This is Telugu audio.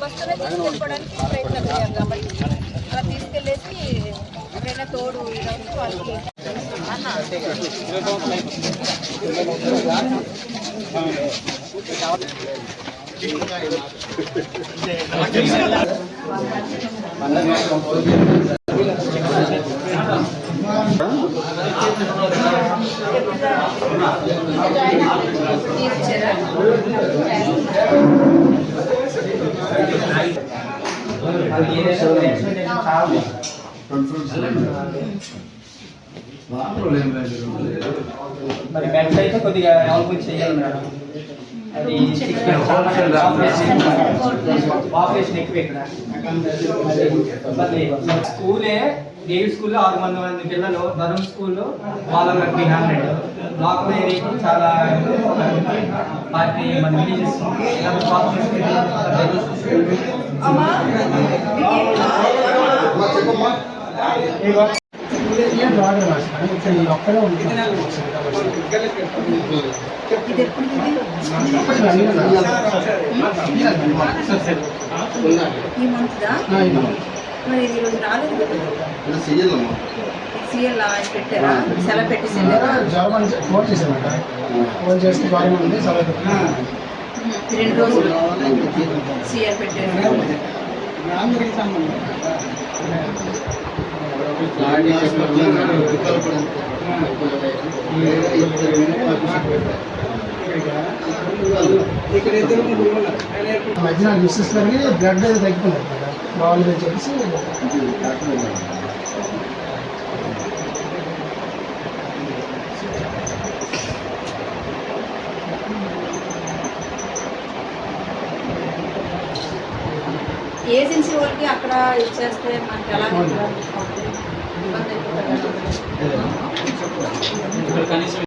వస్తువునే తీసుకెళ్ళిపోవడానికి ప్రయత్నం చేయాలి కాబట్టి అలా తీసుకెళ్ళేసి ఎవరైనా తోడు ఇదవుతూ వాళ్ళకి అన్న మరి అయితే కొద్దిగా డెవలప్ చేయాలి మేడం అది ఆపరేషన్ ఎక్కువ ఇక్కడ స్కూలే దేవి స్కూల్లో ఆరు మంది మంది పిల్లలు ధర్మ స్కూల్లో వాళ్ళ త్రీ హండ్రెడ్ బ్లాక్ చాలా పార్టీ మన విలేజెస్ ఈ మంత్దా మరి ఈరోజు రాలేదు కదా పెట్టారా సెలవు పెట్టి సెలవు జ్వరం ఫోన్ చేశామంట ఫోన్ చేస్తే బాగా ఉంది సెలవు రెండు రోజులు సీఆర్ పెట్టారు. మధ్యన మిస్సెస్ గారికి బ్లడ్ తగ్గిపోయింది. అనమాట బాగుంది అని చెప్పేసి ఏజెన్సీ వాళ్ళకి అక్కడ ఇచ్చేస్తే మనకి ఎలా